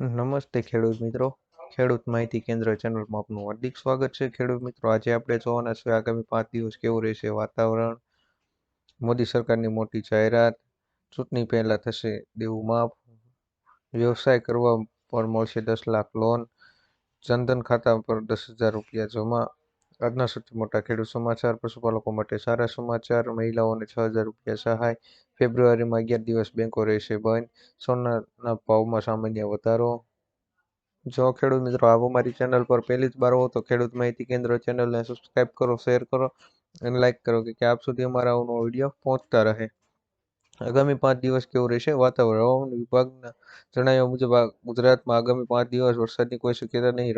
નમસ્તે ખેડૂત મિત્રો. ખેડૂત માહિતી કેન્દ્ર ચેનલમાં આપનું હાર્દિક સ્વાગત છે. ખેડૂત મિત્રો, આજે આપણે જોવાના છે આગામી પાંચ દિવસ કેવું રહેશે વાતાવરણ. મોદી સરકારની મોટી જાહેરાત. ચૂંટણી પહેલા થશે દેવું માફ. વ્યવસાય કરવા પર મળશે દસ લાખ લોન. જનધન ખાતા પર દસ હજાર રૂપિયા જમા. આજના સૌથી મોટા ખેડૂત સમાચાર, પશુપાલકો માટે સારા સમાચાર, મહિલાઓને છ હજાર રૂપિયા સહાય, ફેબ્રુઆરીમાં અગિયાર દિવસ બેંકો રહેશે બંધ, સોનાના ભાવમાં સામાન્ય વધારો. જો ખેડૂત મિત્રો, આવો મારી ચેનલ પર પહેલી જ બાર હો, તો ખેડૂત માહિતી કેન્દ્ર ચેનલને સબસ્ક્રાઈબ કરો શેર કરો અને લાઇક કરો કે આપ સુધી અમારા આવનો વીડિયો પહોંચતા રહે. આગામી પાંચ દિવસ કેવું રહેશે? વાતાવરણ, હવામાન વિભાગના જણાવ્યા મુજબ ગુજરાતમાં આગામી પાંચ દિવસ વરસાદની કોઈ શક્યતા નહીં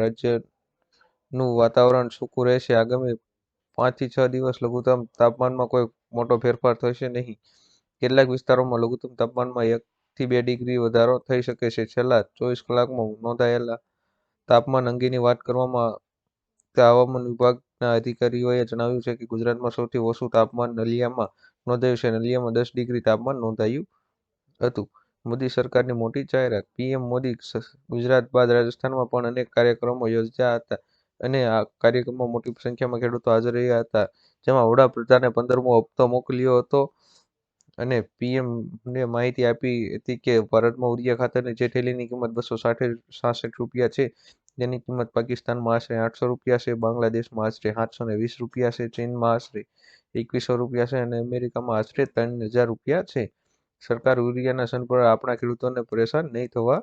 રાજ્યનું વાતાવરણ સૂકું રહેશે. આગામી પાંચથી છ દિવસ લઘુત્તમ તાપમાનમાં કોઈ મોટો ફેરફાર થશે નહીં. કેટલાક વિસ્તારોમાં લઘુત્તમ તાપમાનમાં એકથી બે ડિગ્રી વધારો થઈ શકે છે. છેલ્લા ચોવીસ કલાકમાં નોંધાયેલા તાપમાન અંગેની વાત કરવામાં હવામાન વિભાગના અધિકારીઓએ જણાવ્યું છે કે ગુજરાતમાં સૌથી ઓછું તાપમાન નલિયામાં નોંધાયું છે. નલિયામાં દસ ડિગ્રી તાપમાન નોંધાયું હતું. મોદી સરકારની મોટી જાહેરાત. પીએમ મોદી ગુજરાત બાદ રાજસ્થાનમાં પણ અનેક કાર્યક્રમો યોજ્યા હતા. અને આ કાર્યક્રમમાં મોટી સંખ્યામાં ખેડૂતો હાજર રહ્યા હતા. જેમાં વડાપ્રધાને પંદરમો હપ્તો મોકલ્યો હતો અને પીએમને માહિતી આપી હતી કે ભારતમાં ઉરિયા ખાતરની જે થેલીની કિંમત બસો સાઠ સાસઠ રૂપિયા છે. જેની કિંમત પાકિસ્તાનમાં આશરે આઠસો રૂપિયા છે, બાંગ્લાદેશમાં આશરે સાતસો ને વીસ રૂપિયા છે, ચીનમાં આશરે એકવીસો રૂપિયા છે અને અમેરિકામાં આશરે ત્રણ હજાર રૂપિયા છે. સરકાર યુરિયાના સન આપણા ખેડૂતોને પરેશાન નહીં થવા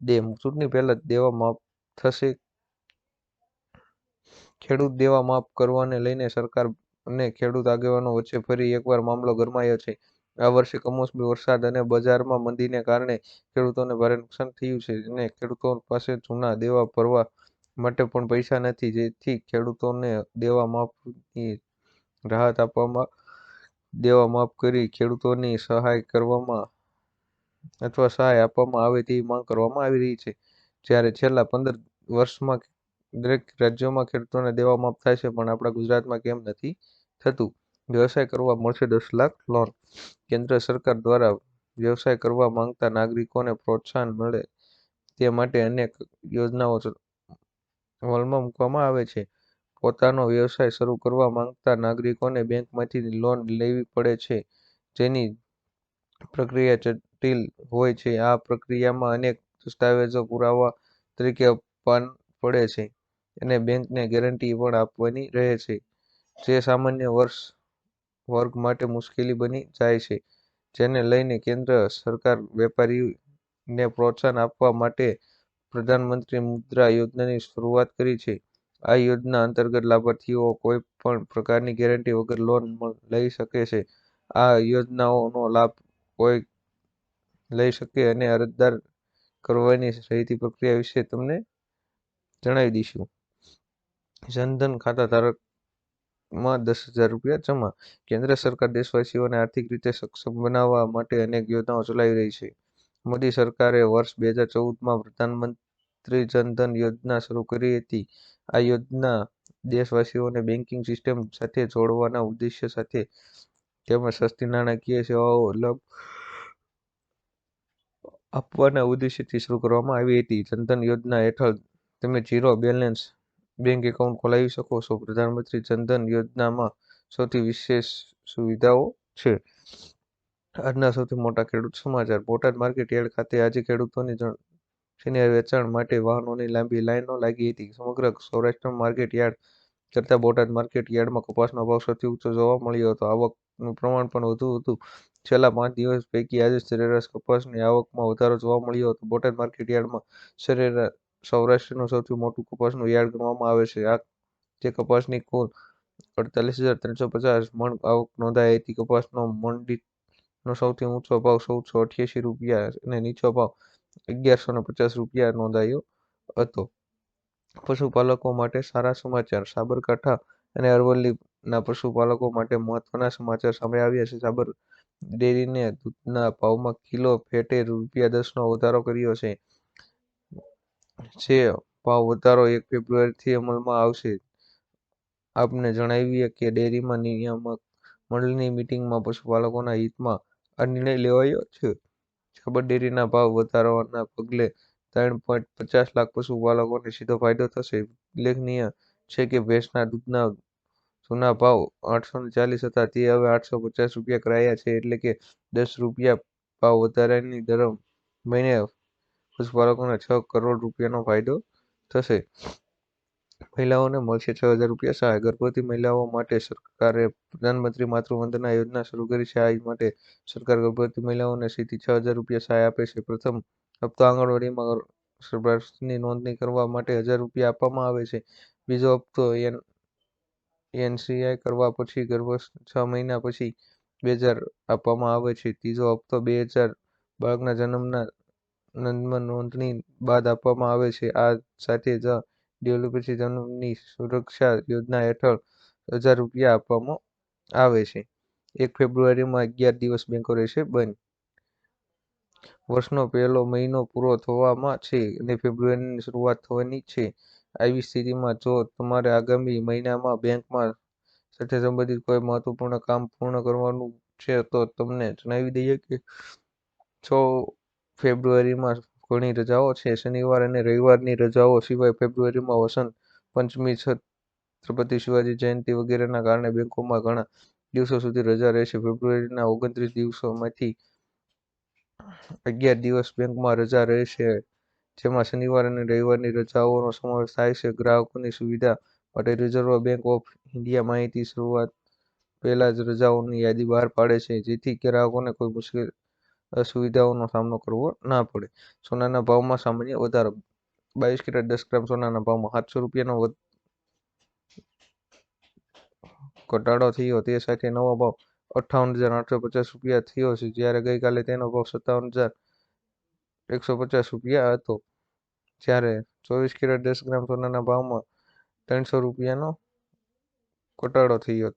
દે. ચૂંટણી પહેલાં દેવા માફ થશે ખેડૂત દેવા માફ કરવાને લઈને સરકાર અને ખેડૂત આગેવાનો વચ્ચે ફરી એકવાર મામલો ગરમાયો છે. આ વર્ષે કમોસમી વરસાદ અને બજારમાં મંદીને કારણે ખેડૂતોને ભારે નુકસાન થયું છે અને ખેડૂતો પાસે જૂના દેવા ભરવા માટે પણ પૈસા નથી, જેથી ખેડૂતોને દેવા માફની રાહત આપવામાં, દેવા માફ કરી ખેડૂતોની સહાય કરવામાં અથવા સહાય આપવામાં આવે તેવી માંગ કરવામાં આવી રહી છે. જ્યારે છેલ્લા પંદર વર્ષમાં દરેક રાજ્યોમાં ખેડૂતોને દેવા માફ થાય છે, પણ આપણા ગુજરાતમાં કેમ નથી થતું? વ્યવસાય કરવા મળશે દસ લાખ લોન. કેન્દ્ર સરકાર દ્વારા વ્યવસાય કરવા માંગતા નાગરિકોને પ્રોત્સાહન મળે તે માટે અનેક યોજનાઓ અમલમાં મૂકવામાં આવે છે. પોતાનો વ્યવસાય શરૂ કરવા માંગતા નાગરિકોને બેંકમાંથી લોન લેવી પડે છે, જેની પ્રક્રિયા જટિલ હોય છે. આ પ્રક્રિયામાં અનેક દસ્તાવેજો પુરાવા તરીકે આપવા પડે છે. અને બેંકને ગેરંટી પણ આપવાની રહે છે. જે સામાન્ય વર્ષ, વર્ગ માટે મુશ્કેલી બની જાય છે, જેને લઈને કેન્દ્ર સરકાર વેપારીને પ્રોત્સાહન આપવા માટે પ્રધાનમંત્રી મુદ્રા યોજનાની શરૂઆત કરી છે. આ યોજના અંતર્ગત લાભાર્થીઓ કોઈ પણ પ્રકારની ગેરંટી વગર લોન લઈ શકે છે. આ યોજનાઓનો લાભ કોઈ લઈ શકે અને અરજદાર કરવાની રહેતી પ્રક્રિયા વિશે તમને જણાવી દઈશું. જનધન ખાતા ધારકમાં દસ હજાર રૂપિયા જમા. કેન્દ્ર સરકાર દેશવાસીઓને આર્થિક રીતે સક્ષમ બનાવવા માટે અનેક યોજનાઓ ચલાવી રહી છે. મોદી સરકારે વર્ષ બે હજાર ચૌદમાં પ્રધાનમંત્રી જનધન યોજના શરૂ કરી હતી. આ યોજના દેશવાસીઓને બેન્કિંગ સિસ્ટમ સાથે જોડવાના ઉદ્દેશ્ય સાથે તેમજ સસ્તી નાણાકીય સેવાઓ લાભ આપવાના ઉદ્દેશ્યથી શરૂ કરવામાં આવી હતી. જનધન યોજના હેઠળ તમે ઝીરો બેલેન્સ બેંક એકાઉન્ટ ખોલાવી શકો છો. પ્રધાનમંત્રી જનધન યોજનામાં સૌથી વિશેષ સુવિધાઓ છે. આજના સૌથી મોટા ખેડૂત સમાચાર. બોટાદ માર્કેટ ખાતે આજે ખેડૂતોની સિનિયર વેચાણ માટે વાહનોની લાંબી લાઈનો લાગી હતી. સમગ્ર સૌરાષ્ટ્ર માર્કેટ યાર્ડ કરતાં બોટાદ માર્કેટ યાર્ડમાં કપાસનો ભાવ સૌથી ઊંચો જોવા મળ્યો હતો. આવકનું પ્રમાણ પણ વધુ હતું. છેલ્લા પાંચ દિવસ પૈકી આજે સરેરાશ કપાસની આવકમાં વધારો જોવા મળ્યો હતો. બોટાદ માર્કેટ યાર્ડમાં સરેરાશ સૌરાષ્ટ્રનું સૌથી મોટું કપાસનું યાર્ડ ગણવામાં આવે છે. આ જે કપાસની કુલ અડતાલીસ હજાર ત્રણસો પચાસ મણ આવક નોંધાઈ હતી. કપાસનો મંડીનો સૌથી ઊંચો ભાવ ચૌદસો અઠ્યાસી રૂપિયા અને નીચો ભાવ અગિયારસો ને પચાસ રૂપિયા નોંધાયો હતો. પશુપાલકો માટે સારા સમાચાર. સાબરકાંઠા અને અરવલ્લીના પશુપાલકો માટે મહત્વના સમાચાર સામે આવ્યા છે. સાબર ડેરીને દૂધના ભાવમાં કિલો, ફેટે રૂપિયા દસનો વધારો કર્યો છે. જે ભાવ વધારો એક ફેબ્રુઆરીથી અમલમાં આવશે. આપને જણાવીએ કે ડેરીમાં નિયામક મંડળની મિટિંગમાં પશુપાલકોના હિતમાં આ નિર્ણય લેવાયો છે. સાબર ડેરીના ભાવ વધારવાના પગલે ત્રણ પોઈન્ટ પચાસ લાખ પશુપાલકોને સીધો ફાયદો થશે. ઉલ્લેખનીય છે કે ભેંસના દૂધના જૂના ભાવ આઠસો ને ચાલીસ હતા, તે હવે આઠસો પચાસ રૂપિયા કરાયા છે, એટલે કે દસ રૂપિયા ભાવ વધારાની દર મહિને પશુપાલકોને છ કરોડ રૂપિયાનો ફાયદો થશે. મહિલાઓને મળશે છ હજાર રૂપિયા સહાય. ગર્ભવતી મહિલાઓ માટે સરકારે પ્રધાનમંત્રી માતૃવંદના યોજના શરૂ કરી છે. આ માટે સરકાર ગર્ભવતી મહિલાઓને સીધી છ હજાર રૂપિયા સહાય આપે છે. પ્રથમ હપ્તો આંગણવાડીમાં ગર્ભાશયની નોંધણી કરવા માટે હજાર રૂપિયા આપવામાં આવે છે. બીજો હપ્તો એન, એનસીઆઈ કરવા પછી ગર્ભસ્થ છ મહિના પછી બે હજાર આપવામાં આવે છે. ત્રીજો હપ્તો બે હજાર બાળકના જન્મના જન્મ નોંધણી બાદ આપવામાં આવે છે. આ સાથે જ ડિલિવરી સુરક્ષા યોજના હેઠળ હજાર રૂપિયા આપવામાં આવે છે. એક ફેબ્રુઆરીમાં અગિયાર દિવસ બેંકો રહેશે બંધ. વર્ષનો પહેલો મહિનો પૂરો થવામાં છે અને ફેબ્રુઆરીની શરૂઆત થવાની છે. આવી સ્થિતિમાં જો તમારે આગામી મહિનામાં બેંકમાં સાથે સંબંધિત કોઈ મહત્વપૂર્ણ કામ પૂર્ણ કરવાનું છે તો તમને જણાવી દઈએ કે છ ફેબ્રુઆરીમાં ઘણી રજાઓ છે. શનિવાર અને રવિવારની રજાઓ સિવાય ફેબ્રુઆરીમાં વસંત પંચમી, છત્રપતિ શિવાજી જયંતિ વગેરેના કારણે બેંકોમાં ઘણા દિવસો સુધી રજા રહેશે. ફેબ્રુઆરીના ઓગણત્રીસ દિવસોમાંથી અગિયાર દિવસ બેંકમાં રજા રહેશે, જેમાં શનિવાર અને રવિવારની રજાઓનો સમાવેશ થાય છે. ગ્રાહકોની સુવિધા માટે રિઝર્વ બેંક ઓફ ઇન્ડિયા માહિતી શરૂઆત પહેલા જ રજાઓની યાદી બહાર પાડે છે, જેથી ગ્રાહકોને કોઈ મુશ્કેલ અસુવિધાઓનો સામનો કરવો ના પડે. સોનાના ભાવમાં સામાન્ય વધારો. બાવીસ કેરેટ દસ ગ્રામ સોનાના ભાવમાં સાતસો રૂપિયાનો ઘટાડો થયો. તે સાથે નવો ભાવ અઠ્ઠાવન હજાર આઠસો પચાસ રૂપિયા થયો છે. જ્યારે ગઈકાલે તેનો ભાવ સત્તાવન હજાર એકસો પચાસ રૂપિયા હતો. જ્યારે ચોવીસ કેરેટ દસ ગ્રામ સોનાના ભાવમાં ત્રણસો રૂપિયાનો ઘટાડો થયો.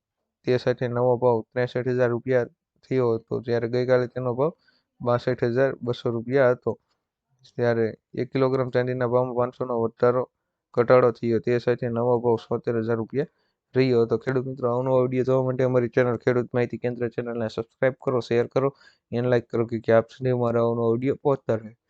તે સાથે નવો ભાવ ત્રેસઠ હજાર રૂપિયા થયો હતો. જ્યારે ગઈકાલે તેનો ભાવ બાસઠ હજાર બસો રૂપિયા હતો. ત્યારે એક કિલોગ્રામ ચાંદીના ભાવમાં પાંચસોનો વધારો ઘટાડો થયો. તે સાથે નવો ભાવ સોતેર હજાર રૂપિયા રહ્યો હતો. ખેડૂત મિત્રો આવનો વીડિયો જોવા માટે અમારી ચેનલ ખેડૂત માહિતી કેન્દ્ર ચેનલને સબસ્ક્રાઇબ કરો શેર કરો એને લાઈક કરો કે આપ સુધી મારા આવનો વીડિયો પહોંચતા રહે.